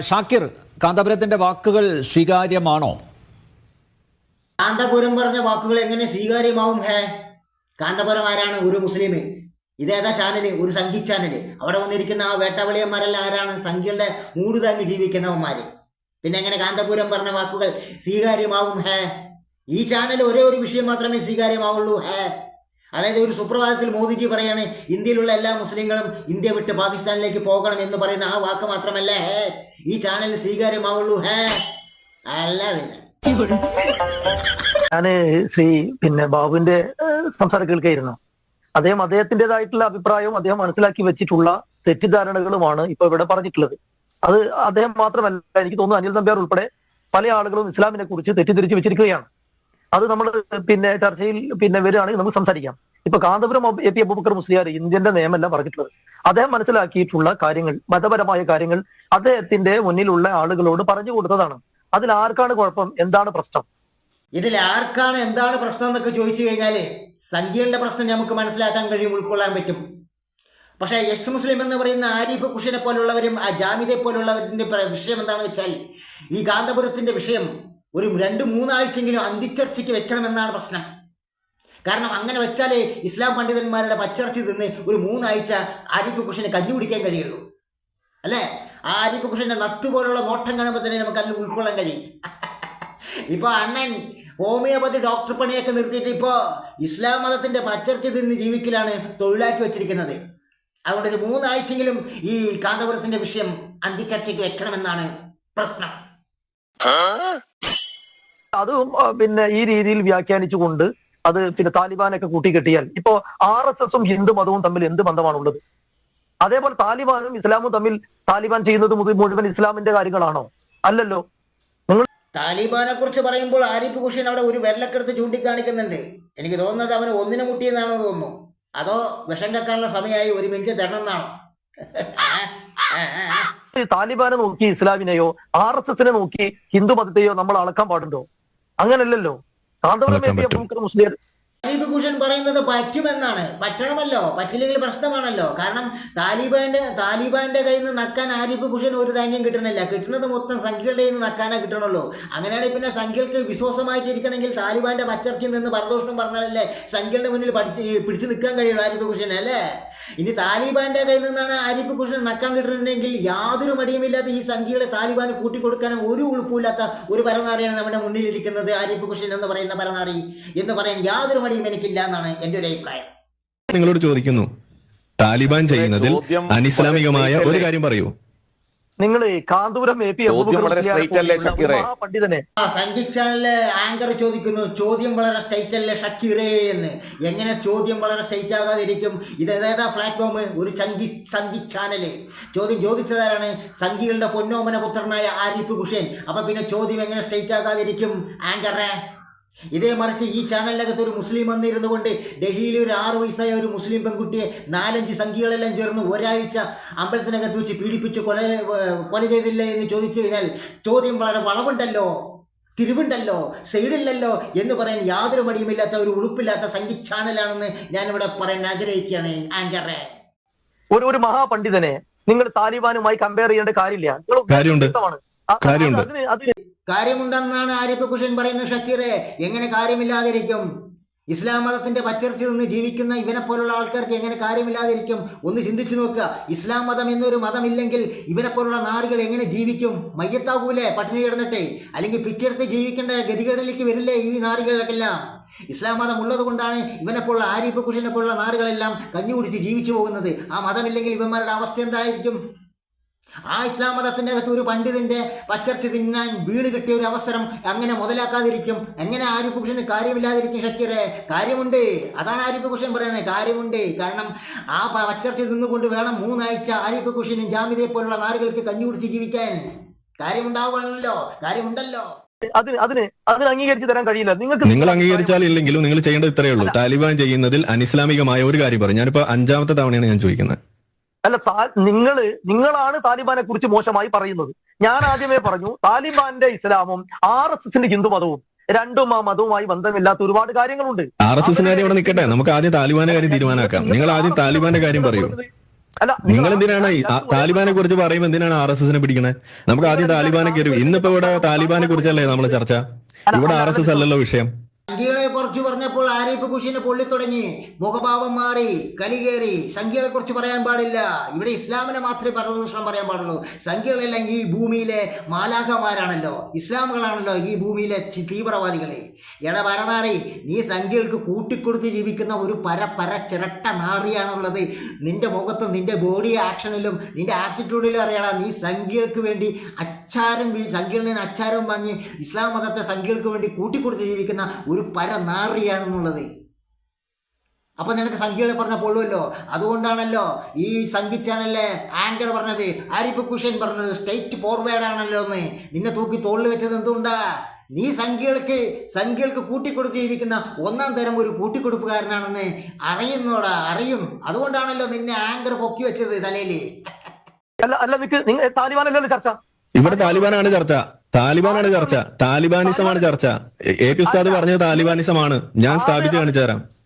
ഷാക്കിർ കാന്തപുരത്തിന്റെ വാക്കുകൾ സ്വീകാര്യമാണോ? കാന്തപുരം പറഞ്ഞ വാക്കുകൾ എങ്ങനെ സ്വീകാര്യമാവും ഹേ? കാന്തപുരം ആരാണ്? ഒരു മുസ്ലിം. ഇതേതാ ചാനൽ? ഒരു സംഘി ചാനൽ. അവിടെ വന്നിരിക്കുന്ന ആ വേട്ടവളിയന്മാരെല്ലാം ആരാണ്? സംഘികളുടെ മൂട് താങ്ങി ജീവിക്കുന്നവന്മാര്. പിന്നെ എങ്ങനെ കാന്തപുരം പറഞ്ഞ വാക്കുകൾ സ്വീകാര്യമാവും ഹേ? ഈ ചാനൽ ഒരേ ഒരു വിഷയം മാത്രമേ സ്വീകാര്യമാവുള്ളൂ ഹേ. അതായത് ഒരു സുപ്രഭാതത്തിൽ മോദിജി പറയാണ് ഇന്ത്യയിലുള്ള എല്ലാ മുസ്ലിങ്ങളും ഇന്ത്യ വിട്ട് പാകിസ്ഥാനിലേക്ക് പോകണം എന്ന് പറയുന്ന ആ വാക്ക് മാത്രമല്ല ഹേ ഈ ചാനൽ സ്വീകാര്യമാവുള്ളൂ ഹേ. അല്ല പിന്നെ. ഞാൻ ശ്രീ പിന്നെ ബാബുവിന്റെ സംസാരം കേൾക്കായിരുന്നു. അദ്ദേഹം അദ്ദേഹത്തിന്റെതായിട്ടുള്ള അഭിപ്രായവും അദ്ദേഹം മനസ്സിലാക്കി വെച്ചിട്ടുള്ള തെറ്റിദ്ധാരണകളുമാണ് ഇപ്പൊ ഇവിടെ പറഞ്ഞിട്ടുള്ളത്. അത് അദ്ദേഹം മാത്രമല്ല എനിക്ക് തോന്നുന്നു അനിൽ നമ്പ്യാർ ഉൾപ്പെടെ പല ആളുകളും ഇസ്ലാമിനെ കുറിച്ച് തെറ്റിദ്ധരിച്ച് വെച്ചിരിക്കുകയാണ്. അത് നമ്മൾ പിന്നെ ചർച്ചയിൽ പിന്നെ വരികയാണെങ്കിൽ നമുക്ക് സംസാരിക്കാം. ഇപ്പൊ കാന്തപുരം അബ് എ പി അബൂബക്കർ മുസ്ലിയാർ ഇന്ത്യന്റെ നിയമമല്ല പറഞ്ഞിട്ടുള്ളത്. അദ്ദേഹം മനസ്സിലാക്കിയിട്ടുള്ള കാര്യങ്ങൾ മതപരമായ കാര്യങ്ങൾ അദ്ദേഹത്തിന്റെ മുന്നിലുള്ള ആളുകളോട് പറഞ്ഞു കൊടുത്തതാണ്. അതിൽ ആർക്കാണ് കുഴപ്പം? എന്താണ് പ്രശ്നം? ഇതിൽ ആർക്കാണ് എന്താണ് പ്രശ്നം എന്നൊക്കെ ചോദിച്ചു കഴിഞ്ഞാൽ സംഖ്യകളുടെ പ്രശ്നം നമുക്ക് മനസ്സിലാക്കാൻ കഴിയും ഉൾക്കൊള്ളാൻ പറ്റും. പക്ഷേ യെസ് മുസ്ലിം എന്ന് പറയുന്ന ആരിഫ് ഖുഷിനെ പോലുള്ളവരും ആ ജാമിദെ പോലുള്ളവരിന്റെ പ്ര- വിഷയം എന്താണെന്ന് വെച്ചാൽ ഈ കാന്തപുരത്തിന്റെ വിഷയം ഒരു രണ്ട് മൂന്നാഴ്ചയെങ്കിലും അന്തിച്ചർച്ചയ്ക്ക് വെക്കണമെന്നാണ് പ്രശ്നം. കാരണം അങ്ങനെ വെച്ചാലേ ഇസ്ലാം പണ്ഡിതന്മാരുടെ പച്ചർച്ച തിന്ന് ഒരു മൂന്നാഴ്ച ആരിഫ് കുഷിനെ കഞ്ഞി കുടിക്കാൻ കഴിയുള്ളൂ. അല്ലേ? ആ ആരിഫ് കുഷിന്റെ നത്ത് പോലുള്ള നോട്ടം കാണുമ്പോൾ തന്നെ നമുക്ക് അതിൽ ഉൾക്കൊള്ളാൻ കഴിയും. ഇപ്പോൾ അണ്ണൻ ഹോമിയോപതി ഡോക്ടർ പണിയൊക്കെ നിർത്തിയിട്ട് ഇപ്പോൾ ഇസ്ലാം മതത്തിന്റെ പച്ചർച്ച തിന്ന് ജീവിക്കലാണ് തൊഴിലാക്കി വെച്ചിരിക്കുന്നത്. അതുകൊണ്ട് ഒരു മൂന്നാഴ്ചയെങ്കിലും ഈ കാന്തപുരത്തിന്റെ വിഷയം അന്തിച്ചർച്ചയ്ക്ക് വെക്കണമെന്നാണ് പ്രശ്നം. അതും പിന്നെ ഈ രീതിയിൽ വ്യാഖ്യാനിച്ചുകൊണ്ട് അത് പിന്നെ താലിബാനൊക്കെ കൂട്ടിക്കെട്ടിയാൽ. ഇപ്പോ ആർ എസ് എസും ഹിന്ദു മതവും തമ്മിൽ എന്ത് ബന്ധമാണുള്ളത്? അതേപോലെ താലിബാനും ഇസ്ലാമും തമ്മിൽ താലിബാൻ ചെയ്യുന്നത് മുഴുവൻ ഇസ്ലാമിന്റെ കാര്യങ്ങളാണോ? അല്ലല്ലോ. നിങ്ങൾ താലിബാനെ കുറിച്ച് പറയുമ്പോൾ ആരിഫ് ഖുഷീൻ അവിടെ ഒരു വിരലക്കെടുത്ത് ചൂണ്ടിക്കാണിക്കുന്നുണ്ട്. എനിക്ക് തോന്നുന്നത് അവന് ഒന്നിനെ മുട്ടിയെന്നാണോ തോന്നുന്നു. അതോ വിഷം കക്കാനുള്ള സമയമായി ഒരു മിനിറ്റ് തരണം എന്നാണോ? താലിബാനെ നോക്കി ഇസ്ലാമിനെയോ ആർ എസ് എസിനെ നോക്കി ഹിന്ദു മതത്തെയോ നമ്മൾ അളക്കാൻ പാടുണ്ടോ? അങ്ങനല്ലല്ലോ. കാന്തപുരം അളക്കാൻ എ ആരിഫ് കുഷൻ പറയുന്നത് പറ്റുമെന്നാണ്. പറ്റണമല്ലോ. പറ്റില്ലെങ്കിൽ പ്രശ്നമാണല്ലോ. കാരണം താലിബാന്റെ താലിബാന്റെ കയ്യിൽ നിന്ന് നക്കാൻ ആരിഫ് കുഷൻ ഒരു ധാന്യം കിട്ടണില്ല. കിട്ടുന്നത് മൊത്തം സംഖ്യകളുടെ കയ്യിൽ നിന്ന് നക്കാനേ കിട്ടണുള്ളൂ. അങ്ങനെയാണെങ്കിൽ പിന്നെ സംഖ്യകൾക്ക് വിശ്വാസമായിട്ടിരിക്കണമെങ്കിൽ താലിബാന്റെ പച്ചർച്ചയിൽ നിന്ന് പരദോഷണം പറഞ്ഞാലല്ലേ സംഖ്യകളുടെ മുന്നിൽ പഠിച്ച് പിടിച്ചു നിൽക്കാൻ കഴിയുള്ളൂ ആരിഫ് കുഷൻ അല്ലേ? ഇനി താലിബാന്റെ കയ്യിൽ നിന്നാണ് ആരിഫ് കുഷൻ നക്കാൻ കിട്ടുന്നുണ്ടെങ്കിൽ യാതൊരു മടിയുമില്ലാതെ ഈ സംഖ്യകളെ താലിബാന് കൂട്ടിക്കൊടുക്കാനും ഒരു ഉളുപ്പില്ലാത്ത ഒരു പരനാറിയാണ് നമ്മുടെ മുന്നിലിരിക്കുന്നത് ആരിഫ് കുഷൻ എന്ന് പറയുന്ന പരനാറി എന്ന് പറയാൻ യാതൊരു മടിയും എനിക്കില്ല എന്നാണ് എന്റെ ഒരു അഭിപ്രായം. നിങ്ങളോട് ചോദിക്കുന്നു. താലിബാൻ ചെയ്യുന്നതിൽ അനിസ്ലാമികമായ ഒരു കാര്യം പറയൂ. നിങ്ങൾ കാന്തപുരം എ പി സംഗീത് ചാനലിലെ ആങ്കർ ചോദിക്കുന്നു ചോദ്യം വളരെ സ്ട്രൈറ്റ് അല്ലേ ഷക്കീറേ എന്ന്. എങ്ങനെ ചോദ്യം വളരെ സ്ട്രൈറ്റ് ആകാതിരിക്കും? ഇത് ഏതാ പ്ലാറ്റ്ഫോം ഒരു ചങ്കി സംഗീത് ചാനൽ ചോദ്യം ചോദിച്ചതാരാണ്? സംഗീകളുടെ പൊന്നോമന പുത്രനായ ആരിഫ് ഹുഷേൻ അപ്പൊ പിന്നെ ചോദ്യം എങ്ങനെ സ്ട്രൈറ്റ് ആകാതിരിക്കും ആങ്കറേ? ഇതേ മറിച്ച് ഈ ചാനലിനകത്ത് ഒരു മുസ്ലിം വന്നിരുന്നു കൊണ്ട് ഡൽഹിയിൽ ഒരു ആറ് വയസ്സായ ഒരു മുസ്ലിം പെൺകുട്ടിയെ നാലഞ്ച് സംഖ്യകളെല്ലാം ചേർന്ന് ഒരാഴ്ച അമ്പലത്തിനകത്ത് വെച്ച് പീഡിപ്പിച്ച് കൊല കൊല ചെയ്തില്ലേ എന്ന് ചോദിച്ചു കഴിഞ്ഞാൽ ചോദ്യം വളരെ വളവുണ്ടല്ലോ തിരിവുണ്ടല്ലോ സൈഡില്ലല്ലോ എന്ന് പറയാൻ യാതൊരു മടിയുമില്ലാത്ത ഒരു ഉളുപ്പില്ലാത്ത സംഗീത് ചാനലാണെന്ന് ഞാനിവിടെ പറയാൻ ആഗ്രഹിക്കുകയാണ് ആങ്കറെ. ഒരു ഒരു മഹാപണ്ഡിതനെ നിങ്ങൾ താലിബാനുമായി കമ്പയർ ചെയ്യേണ്ട കാര്യമില്ല. കാര്യമുണ്ട്. കാര്യമുണ്ട്. കാര്യമുണ്ടെന്നാണ് ആരിഫ് കുഷൻ പറയുന്നത് ഷക്കീറെ. എങ്ങനെ കാര്യമില്ലാതിരിക്കും? ഇസ്ലാം മതത്തിന്റെ പച്ചർച്ച നിന്ന് ജീവിക്കുന്ന ഇവനെ പോലുള്ള ആൾക്കാർക്ക് എങ്ങനെ കാര്യമില്ലാതിരിക്കും? ഒന്ന് ചിന്തിച്ചു നോക്കുക. ഇസ്ലാം മതം എന്നൊരു മതമില്ലെങ്കിൽ ഇവനെ പോലുള്ള നാറുകൾ എങ്ങനെ ജീവിക്കും? മയ്യത്താകൂലേ പട്ടിണി കിടന്നിട്ടേ. അല്ലെങ്കിൽ പിച്ചെടുത്ത് ജീവിക്കേണ്ട ഗതികേടിലേക്ക് വരില്ലേ ഈ നാറുകളെല്ലാം ഇസ്ലാം മതം ഉള്ളത് കൊണ്ടാണ് ഇവനെ പോലുള്ള ആരിഫ് കുഷിനെ പോലുള്ള നാറുകളെല്ലാം കഞ്ഞി കുടിച്ച് ജീവിച്ചു പോകുന്നത്. ആ മതമില്ലെങ്കിൽ ഇവന്മാരുടെ അവസ്ഥ എന്തായിരിക്കും? ആ ഇസ്ലാം മതത്തിന്റെ അകത്ത് ഒരു പണ്ഡിതന്റെ പച്ചർച്ച തിന്നാൻ വീട് കിട്ടിയ ഒരു അവസരം അങ്ങനെ മുതലാക്കാതിരിക്കും. എങ്ങനെ ആരിഫ് കുഷന് കാര്യമില്ലാതിരിക്കും ഷക്കീറെ കാര്യമുണ്ട്. അതാണ് ആരിഫ് കുഷൻ പറയുന്നത് കാര്യമുണ്ട്. കാരണം ആ പച്ചർച്ച തിന്നുകൊണ്ട് വേണം മൂന്നാഴ്ച ആരിഫ് ജാമ്യതയെ പോലുള്ള നാടുകൾക്ക് കഞ്ഞി കുടിച്ച് ജീവിക്കാൻ. കാര്യമുണ്ടാവുകയാണല്ലോ. കാര്യമുണ്ടല്ലോ. അതിന് അതിന് അതിന് അംഗീകരിച്ച് തരാൻ കഴിയില്ല. നിങ്ങൾക്ക് നിങ്ങൾ അംഗീകരിച്ചാൽ ഇല്ലെങ്കിലും നിങ്ങൾ ചെയ്യേണ്ടത് ഇത്രയേ ഉള്ളൂ. താലിബാൻ ചെയ്യുന്നതിൽ അനിസ്ലാമികമായ ഒരു കാര്യം പറയും ഞാനിപ്പോ അഞ്ചാമത്തെ തവണയാണ് ഞാൻ ചോദിക്കുന്നത്. അല്ല താ- നിങ്ങൾ നിങ്ങളാണ് താലിബാനെ കുറിച്ച് മോശമായി പറയുന്നത്. ഞാൻ ആദ്യമേ പറഞ്ഞു താലിബാന്റെ ഇസ്ലാമും ആർ എസ് എസിന്റെ ഹിന്ദു മതവും രണ്ടും ആ മതവുമായി ബന്ധമില്ലാത്ത ഒരുപാട് കാര്യങ്ങളുണ്ട്. ആർ എസ് എസിന്റെ കാര്യം ഇവിടെ നിൽക്കട്ടെ നമുക്ക് ആദ്യം താലിബാന്റെ കാര്യം തീരുമാനമാക്കാം നിങ്ങൾ ആദ്യം താലിബാന്റെ കാര്യം പറയൂ. അല്ല നിങ്ങൾ എന്തിനാണ് താലിബാനെ കുറിച്ച് പറയുമ്പോൾ എന്തിനാണ് ആർ എസ് എസിനെ പിടിക്കണേ? നമുക്ക് ആദ്യം താലിബാനെ കയറി ഇന്നിപ്പോ ഇവിടെ താലിബാനെ കുറിച്ചല്ലേ നമ്മൾ ചർച്ച? ഇവിടെ ആർ എസ് എസ് അല്ലല്ലോ വിഷയം. സംഖ്യകളെ കുറിച്ച് പറഞ്ഞപ്പോൾ ആരിഫ് കുഷിന് പൊള്ളിത്തുടങ്ങി മുഖഭാവം മാറി കലികേറി സംഖ്യകളെ കുറിച്ച് പറയാൻ പാടില്ല. ഇവിടെ ഇസ്ലാമിനെ മാത്രമേ പരദൂഷണം പറയാൻ പാടുള്ളൂ. സംഖ്യകളെല്ലാം ഈ ഭൂമിയിലെ മാലാഖമാരാണല്ലോ. ഇസ്ലാമുകളാണല്ലോ ഈ ഭൂമിയിലെ തീവ്രവാദികളെ. എട പരനാറി നീ സംഖ്യകൾക്ക് കൂട്ടിക്കൊടുത്ത് ജീവിക്കുന്ന ഒരു പര പര ചിരട്ട നാറിയാണുള്ളത്. നിന്റെ മുഖത്തും നിന്റെ ബോഡി ആക്ഷനിലും നിന്റെ ആറ്റിറ്റ്യൂഡിലും അറിയണം നീ സംഖ്യകൾക്ക് വേണ്ടി അച്ചാരം നിന്ന് അച്ചാരം വാങ്ങി ഇസ്ലാം മതത്തെ സംഖ്യകൾക്ക് വേണ്ടി കൂട്ടിക്കൊടുത്ത് ജീവിക്കുന്ന ഒരു പര നാറിയാണെന്നുള്ളത് അപ്പൊ നിനക്ക് സംഖ്യകളെ പറഞ്ഞാൽ പൊള്ളുമല്ലോ അതുകൊണ്ടാണല്ലോ ഈ സംഖ്യ ആങ്കർ പറഞ്ഞത് ആരിപ്പ് കുഷൻ പറഞ്ഞത് സ്റ്റേറ്റ് ഫോർവേഡ് ആണല്ലോ എന്ന്. നിന്നെ തൂക്കി തോളിൽ വെച്ചത് എന്തുകൊണ്ടാ? നീ സംഖ്യകൾക്ക് സംഖ്യകൾക്ക് കൂട്ടിക്കൊടുത്ത് ജീവിക്കുന്ന ഒന്നാം തരം ഒരു കൂട്ടിക്കൊടുപ്പുകാരനാണെന്ന് അറിയുന്നോടാ അറിയും. അതുകൊണ്ടാണല്ലോ നിന്നെ ആങ്കർ പൊക്കി വെച്ചത് തലയിൽ അല്ല അല്ല നിക്ക് നിങ്ങൾ താലിബാനല്ലോ ചർച്ച? ഇവിടെ താലിബാനാണ് ചർച്ച. താലിബാനാണ് ചർച്ച. താലിബാനിസമാണ് ചർച്ച. എ- പി ഉസ്താദ് പറഞ്ഞത് താലിബാനിസമാണ്. ഞാൻ സ്ഥാപിച്ച് കാണിച്ചു തരാം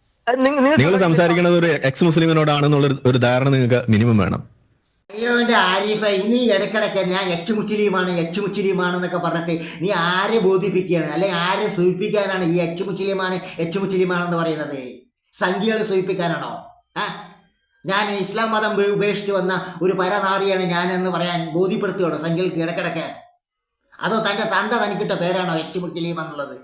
നിങ്ങൾ സംസാരിക്കുന്നത് ഒരു എക്സ് മുസ്ലിമിനോടാണെന്നുള്ള ഒരു- ഒരു ധാരണ നിങ്ങൾക്ക് മിനിമം വേണം. അയ്യോന്റെ ആരിഫ ഇനി ഇടയ്ക്കിടയ്ക്ക് ഞാൻ എച്ച് മുച്ചിലിയുമാണ് എച്ച് മുച്ചിലിയുമാണെന്നൊക്കെ പറഞ്ഞിട്ട് നീ ആരെ ബോധിപ്പിക്കുകയാണ്? അല്ലെങ്കിൽ ആരെ സൂചിപ്പിക്കാനാണ് ഈ എച്ച് മുച്ചിലിയുമാണ് എച്ച് മുച്ചിലിയുമാണെന്ന് പറയുന്നത്? സംഖ്യകൾ സൂചിപ്പിക്കാനാണോ? ആ? ഞാൻ ഇസ്ലാം മതം ഉപേ- ഉപേക്ഷിച്ച് വന്ന ഒരു പരനാറിയാണ് ഞാൻ എന്ന് പറയാൻ ബോധ്യപ്പെടുത്തുകയാണോ സംഖ്യകൾക്ക് ഇടക്കിടക്ക്. അതോ തന്റെ തന്ത തനിക്കിട്ട പേരാണോ എച്ച് മുസ്ലിം എന്നുള്ളത്?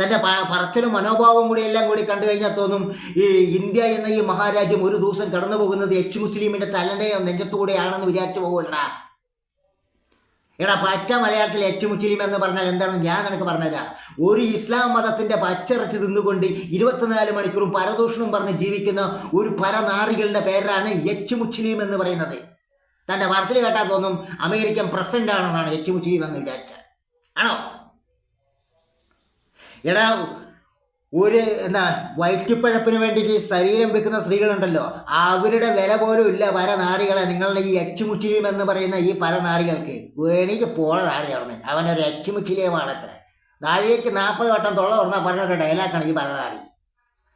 തന്റെ പറച്ചിലും മനോഭാവവും കൂടി എല്ലാം കൂടി കണ്ടു കഴിഞ്ഞാൽ തോന്നും ഈ ഇന്ത്യ എന്ന ഈ മഹാരാജ്യം ഒരു ദിവസം കടന്നു പോകുന്നത് എച്ച് മുസ്ലിമിന്റെ തലന്റെയോ നെഞ്ചത്തുകൂടെയാണെന്ന് വിചാരിച്ചു പോകുമല്ലടാ എടാ പച്ച മലയാളത്തിൽ എച്ച് എന്ന് പറഞ്ഞാൽ എന്താണെന്ന് ഞാൻ നിനക്ക് പറഞ്ഞുതരാം. ഒരു ഇസ്ലാം മതത്തിന്റെ പച്ചിറച്ച് തിന്നുകൊണ്ട് ഇരുപത്തിനാല് മണിക്കൂറും പരദൂഷണം പറഞ്ഞ് ജീവിക്കുന്ന ഒരു പരനാറികളുടെ പേരാണ് എച്ച് മുച്ചിലിം എന്ന് പറയുന്നത്. തന്റെ വാർത്തയിൽ കേട്ടാൽ തോന്നും അമേരിക്കൻ പ്രസിഡന്റ് ആണെന്നാണ് എച്ച് എന്ന് വിചാരിച്ചത് ആണോ? എടാ ഒരു എന്താ വയറ്റിപ്പഴപ്പിന് വേണ്ടിയിട്ട് ശരീരം വെക്കുന്ന സ്ത്രീകളുണ്ടല്ലോ. അവരുടെ വില പോലും ഇല്ല പരനാരികളെ നിങ്ങളുടെ ഈ അച്ചുമുച്ചിലിയും എന്ന് പറയുന്ന ഈ പരനാരികൾക്ക്. വേണിക്ക് പോള നാരികളെ അവനൊരു അച്ചുമുച്ചിലിയുമാണ് അത്ര താഴേക്ക് നാൽപ്പത് വട്ടം തൊള്ള തുറന്നാൽ പറഞ്ഞൊരു ഡയലാക്കാണ് ഈ പരനാരി.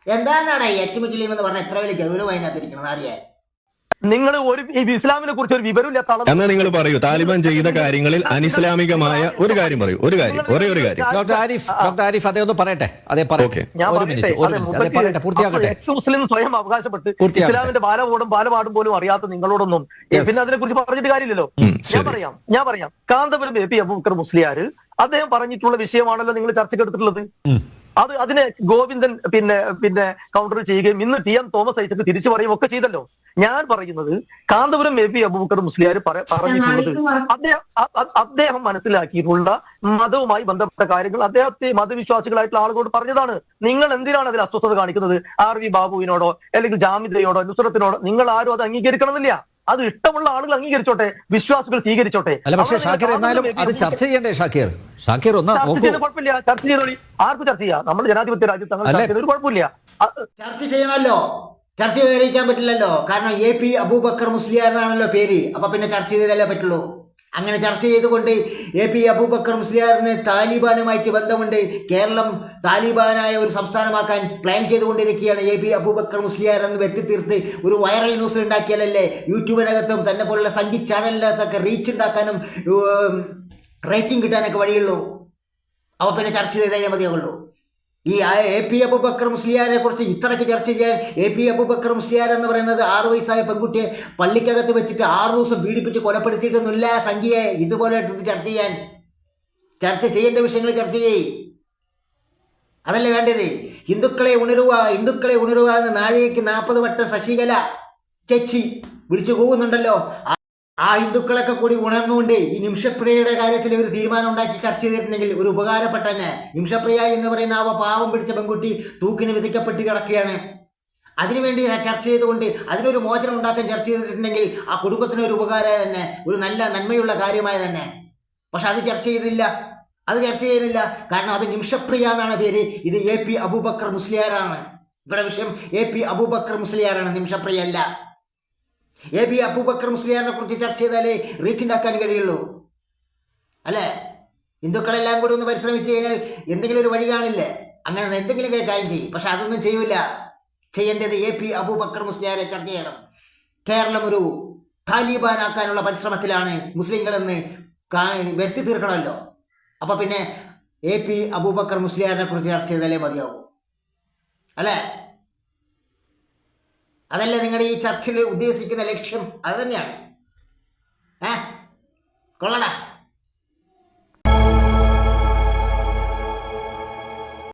എന്താണെന്നാടാ ഈ അച്ചുമുച്ചിലിയും എന്ന് പറഞ്ഞാൽ എത്ര വലിയ ഗൗരവമായി അതിരിക്കണം നാരിയെ? നിങ്ങൾ ഒരു ഇസ്ലാമിനെ കുറിച്ച് ഒരു വിവരമില്ലാത്ത ആളാണ്. എന്നാ നിങ്ങൾ പറയൂ താലിബാൻ ചെയ്ത കാര്യങ്ങളിൽ അനിസ്ലാമികമായ ഒരു കാര്യം പറയൂ ഒരു കാര്യം ഒരേ ഒരു കാര്യം. ഡോക്ടർ ആരിഫ് ഡോക്ടർ ആരിഫ് അതേ ഒന്ന് പറയട്ടെ അതേ പറയട്ടെ ഓക്കെ. ഞാൻ ഒരു മിനിറ്റ് ഒരു മിനിറ്റ് അതേ പറയട്ടെ പൂർത്തിയാക്കട്ടെ. മുസ്ലിം സ്വയം അവകാശപ്പെട്ട്. ഇസ്ലാമിന്റെ ബാലവോടും ബാലപാടും പോലും അറിയാത്ത നിങ്ങളോടൊന്നും പിന്നെ അതിനെ കുറിച്ച് പറഞ്ഞിട്ട് കാര്യമില്ലല്ലോ. ഞാൻ പറയാം ഞാൻ പറയാം. കാന്തപുരം എ പി അബൂബക്കർ മുസ്ലിയാർ അദ്ദേഹം പറഞ്ഞിട്ടുള്ള വിഷയമാണല്ലോ നിങ്ങൾ ചർച്ചയ്ക്ക് എടുത്തിട്ടുള്ളത്. അത് അതിനെ ഗോവിന്ദൻ പിന്നെ പിന്നെ കൗണ്ടർ ചെയ്യുകയും ഇന്ന് ടി എം തോമസ് ഐസക്ക് തിരിച്ചു പറയുകയും ഒക്കെ ചെയ്തല്ലോ. ഞാൻ പറയുന്നത് കാന്തപുരം എ പി അബൂബക്കർ മുസ്ലിയാർ പറ- പറഞ്ഞിട്ടുള്ളത് അദ്ദേഹം അദ്ദേഹം മനസ്സിലാക്കിയിട്ടുള്ള മതവുമായി ബന്ധപ്പെട്ട കാര്യങ്ങൾ അദ്ദേഹത്തെ മതവിശ്വാസികളായിട്ടുള്ള ആളുകളോട് പറഞ്ഞതാണ്. നിങ്ങൾ എന്തിനാണ് അതിൽ അസ്വസ്ഥത കാണിക്കുന്നത്? ആർ വി ബാബുവിനോടോ അല്ലെങ്കിൽ ജാമിദയോടോ നുസ്രത്തിനോടോ നിങ്ങൾ ആരും അത് അംഗീകരിക്കണമെന്നില്ല. അത് ഇഷ്ടമുള്ള ആളുകൾ അംഗീകരിച്ചോട്ടെ വിശ്വാസികൾ സ്വീകരിച്ചോട്ടെ. അല്ല പക്ഷേ ഷാക്കിർ എന്നാലും അത് ചർച്ച ചെയ്യണ്ടേ ഷാക്കിർ? ഷാക്കിർ ഒന്ന് കുഴപ്പമില്ല. ചർച്ച ചെയ്തോളി. ആർക്ക് ചർച്ച ചെയ്യാം. നമ്മൾ ജനാധിപത്യ രാജ്യത്ത് അങ്ങനെ ഒരു കുഴപ്പമില്ല. ചർച്ച ചെയ്യണമല്ലോ ചർച്ച ചെയ്തിരിക്കാൻ പറ്റില്ലല്ലോ. കാരണം എ പി അബൂബക്കർ മുസ്ലിയാറിനാണല്ലോ പേര്. അപ്പൊ പിന്നെ ചർച്ച ചെയ്തതല്ലേ പറ്റുള്ളൂ. അങ്ങനെ ചർച്ച ചെയ്തുകൊണ്ട് എ പി അബൂബക്കർ മുസ്ലിയാറിന് താലിബാനുമായിട്ട് ബന്ധമുണ്ട്. കേരളം താലിബാനായ ഒരു സംസ്ഥാനമാക്കാൻ പ്ലാൻ ചെയ്തുകൊണ്ടിരിക്കുകയാണ് എ പി അബൂബക്കർ മുസ്ലിയാർ എന്ന് വരുത്തി തീർത്ത് ഒരു വൈറൽ ന്യൂസ് ഉണ്ടാക്കിയാലല്ലേ യൂട്യൂബിനകത്തും തന്നെ പോലുള്ള സംഗീത് ചാനലിനകത്തൊക്കെ റീച്ച് ഉണ്ടാക്കാനും റേറ്റിംഗ് കിട്ടാനൊക്കെ വഴിയുള്ളൂ. അപ്പോൾ പിന്നെ ചർച്ച ചെയ്താലേ മതിയാവുള്ളൂ. ഈ എ പി അബുബക്കർ മുസ്ലിയാരെ കുറിച്ച് ഇത്രയ്ക്ക് ചർച്ച ചെയ്യാൻ എ പി അബുബക്കർ മുസ്ലിയാർ എന്ന് പറയുന്നത് ആറ് വയസ്സായ പെൺകുട്ടിയെ പള്ളിക്കകത്ത് വെച്ചിട്ട് ആറ് ദിവസം പീഡിപ്പിച്ച് കൊലപ്പെടുത്തിയിട്ടൊന്നുമില്ല സംഖ്യയെ ഇതുപോലെ ചർച്ച ചെയ്യാൻ. ചർച്ച ചെയ്യേണ്ട വിഷയങ്ങൾ ചർച്ച ചെയ്യേ. അതല്ലേ വേണ്ടത്? ഹിന്ദുക്കളെ ഉണരുക ഹിന്ദുക്കളെ ഉണരുക എന്ന് നാഴികയ്ക്ക് നാൽപ്പത് വട്ടം ശശികല ചേച്ചി വിളിച്ചു പോകുന്നുണ്ടല്ലോ ആ- ഹിന്ദുക്കളൊക്കെ കൂടി ഉണർന്നുകൊണ്ട് ഈ നിമിഷപ്രിയയുടെ കാര്യത്തിൽ ഒരു തീരുമാനം ഉണ്ടാക്കി ചർച്ച ചെയ്തിട്ടുണ്ടെങ്കിൽ ഒരു ഉപകാരപ്പെട്ടന്നെ നിമിഷപ്രിയ എന്ന് പറയുന്ന ആ പാവം പിടിച്ച പെൺകുട്ടി തൂക്കിന് വിധിക്കപ്പെട്ട് കിടക്കുകയാണ്. അതിനുവേണ്ടി ചർച്ച ചെയ്തുകൊണ്ട് അതിനൊരു മോചനം ഉണ്ടാക്കാൻ ചർച്ച ചെയ്തിട്ടുണ്ടെങ്കിൽ ആ കുടുംബത്തിന് ഒരു ഉപകാരമായി തന്നെ ഒരു നല്ല നന്മയുള്ള കാര്യമായി തന്നെ. പക്ഷെ അത് ചർച്ച ചെയ്തില്ല. അത് ചർച്ച ചെയ്തില്ല. കാരണം അത് നിമിഷപ്രിയ എന്നാണ് പേര്. ഇത് എ പി അബൂബക്കർ മുസ്ലിയാരാണ്. ഇവിടെ വിഷയം എ പി അബൂബക്കർ മുസ്ലിയാരാണ്. നിമിഷപ്രിയ അല്ല. എ പി അബൂബക്കർ മുസ്ലിയാറിനെ കുറിച്ച് ചർച്ച ചെയ്താലേ റീച്ച് ഉണ്ടാക്കാൻ കഴിയുള്ളൂ. അല്ലേ? ഹിന്ദുക്കളെല്ലാം കൂടി ഒന്ന് പരിശ്രമിച്ചു കഴിഞ്ഞാൽ എന്തെങ്കിലും ഒരു വഴി കാണില്ലേ? അങ്ങനെ എന്തെങ്കിലും കാര്യം ചെയ്യും. പക്ഷെ അതൊന്നും ചെയ്യൂല. ചെയ്യേണ്ടത് എ പി അബൂബക്കർ മുസ്ലിയാരെ ചർച്ച ചെയ്യണം. കേരളം ഒരു താലിബാനാക്കാനുള്ള പരിശ്രമത്തിലാണ് മുസ്ലിങ്ങളെന്ന് വരുത്തി തീർക്കണമല്ലോ. അപ്പോൾ പിന്നെ എ പി അബൂബക്കർ മുസ്ലിയാറിനെ കുറിച്ച് ചർച്ച ചെയ്താലേ മതിയാവും. അല്ലേ? അതല്ലേ നിങ്ങളുടെ ഈ ചർച്ചിൽ ഉദ്ദേശിക്കുന്ന ലക്ഷ്യം അത് തന്നെയാണ്. ഏ? കൊള്ളടാ.